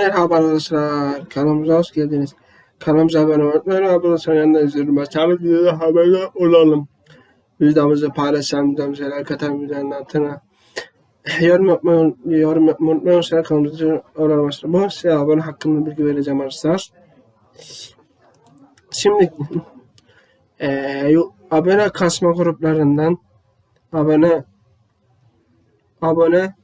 Merhaba arkadaşlar. Kanalımıza hoş geldiniz. Kanalımıza abone olmayı unutmayın. Arkadaşlar yanında izliyorum. Açalım videoda haberde olalım. Videomuzu paylaşalım. Videomuzu like atalım. Videonun altına. Yorum yapmayı, yorum yapmayı unutmayın. Arkadaşlar kanalımıza olalım. arkadaşlar. Bu size abone hakkında bilgi vereceğim arkadaşlar. Şimdi eee abone kasma gruplarından abone abone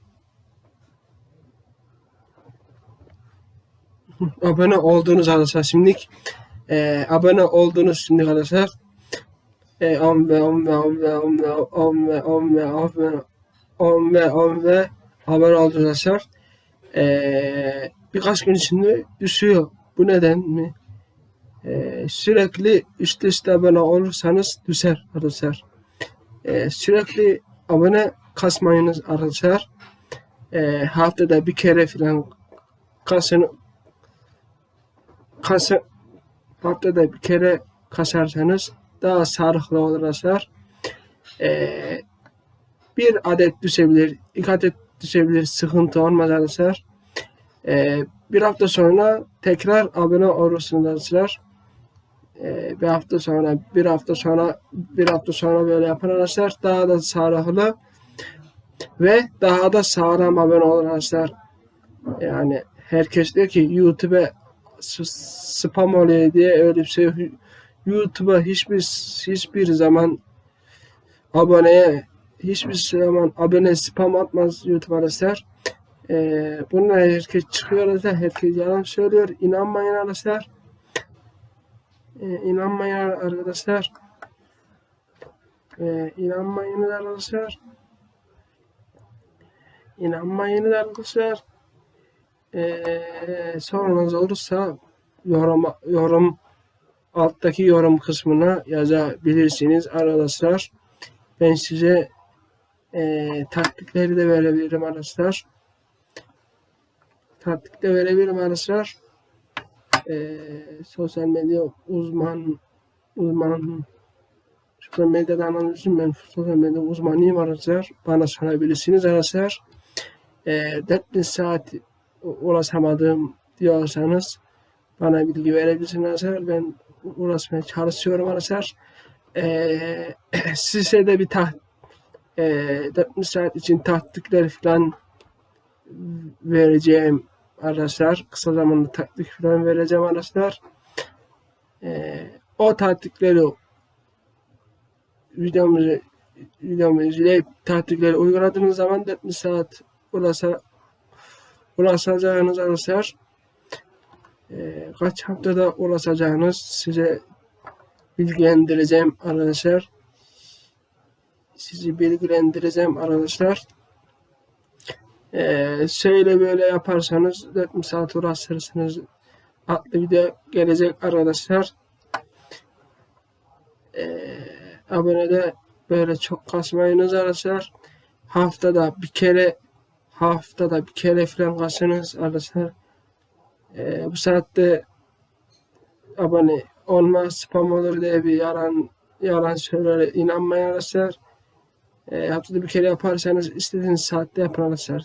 abone olduğunuz arkadaşlar şimdi e, abone olduğunuz şimdi arkadaşlar e, 10 ve 10 ve 10 ve 10 ve 10 ve 10 ve 10 ve 10 ve 10 ve abone olduğunuz arkadaşlar e, birkaç gün içinde düşüyor. Bu neden mi? E, sürekli üst üste abone olursanız düşer arkadaşlar. E, sürekli abone kasmayınız arkadaşlar. E, haftada bir kere falan kasın kasa haftada bir kere kasarsanız daha sağlıklı olur arkadaşlar. Ee, bir adet düşebilir, iki adet düşebilir, sıkıntı olmaz arkadaşlar. Ee, bir hafta sonra tekrar abone olursunuz arkadaşlar. Ee, bir hafta sonra, bir hafta sonra, bir hafta sonra böyle yapın arkadaşlar. Daha da sağlıklı ve daha da sağlam abone olur arkadaşlar. Yani herkes diyor ki YouTube'e spam oluyor diye öyle bir şey. YouTube'a hiçbir hiçbir zaman aboneye hiçbir zaman abone spam atmaz YouTube arkadaşlar. Ee, bununla herkes çıkıyor arkadaşlar. Herkes yalan söylüyor. İnanmayın arkadaşlar. Ee, inanmayın arkadaşlar. Ee, inanmayın arkadaşlar. İnanmayın arkadaşlar. Ee, sorunuz olursa yorum, yorum alttaki yorum kısmına yazabilirsiniz arkadaşlar. Ben size e, taktikleri de verebilirim arkadaşlar. Taktik de verebilirim arkadaşlar. E, sosyal medya uzman uzman sosyal medyadan analizim ben sosyal medya uzmanıyım arkadaşlar. Bana sorabilirsiniz arkadaşlar. E, 4000 saat ulaşamadım diyorsanız bana bilgi verebilirsiniz. Ben ulaşmaya çalışıyorum arkadaşlar. Ee, size de bir taht e, 40 saat için taktikler falan vereceğim arkadaşlar. Kısa zamanda taktik falan vereceğim arkadaşlar. Ee, o taktikleri videomuzu videomuzu izleyip taktikleri uyguladığınız zaman 40 saat ulaşa ulaşacağınız arkadaşlar e, kaç haftada ulaşacağınız size bilgilendireceğim arkadaşlar. Sizi bilgilendireceğim arkadaşlar. Ee, şöyle böyle yaparsanız 4 saat uğraşırsınız. Adlı video gelecek arkadaşlar. Ee, abonede böyle çok kasmayınız arkadaşlar. Haftada bir kere haftada bir kere falan kasınız arkadaşlar. Ee, bu saatte abone olma spam olur diye bir yalan yalan söyler inanmayın arkadaşlar. E, haftada bir kere yaparsanız istediğiniz saatte yapın arkadaşlar.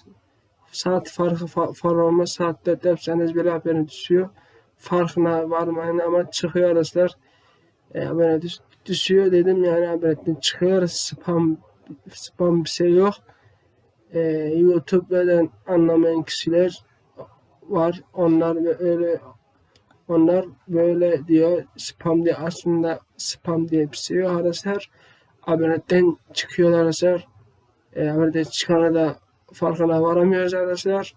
Saat farkı fa far olmaz. Saatte yapsanız bile haberin düşüyor. Farkına varmayın ama çıkıyor arkadaşlar. E, abone düş düşüyor dedim yani haberetten çıkıyor. Spam spam bir şey yok. E, YouTube'dan anlamayan kişiler var. Onlar öyle onlar böyle diyor spam diye aslında spam diye bir şey yok arkadaşlar. Abonetten çıkıyorlar arkadaşlar. E, aboneten çıkana da farkına varamıyoruz arkadaşlar.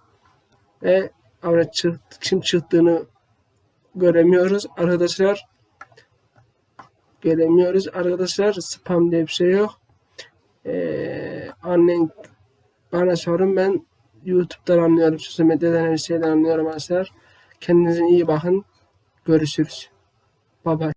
Ve abonet çıktı, kim çıktığını göremiyoruz arkadaşlar. Göremiyoruz arkadaşlar. Spam diye bir şey yok. Ee, annen bana sorun ben YouTube'dan anlıyorum. Sosyal medyadan her şeyden anlıyorum arkadaşlar. Kendinize iyi bakın. Görüşürüz. Bye bye.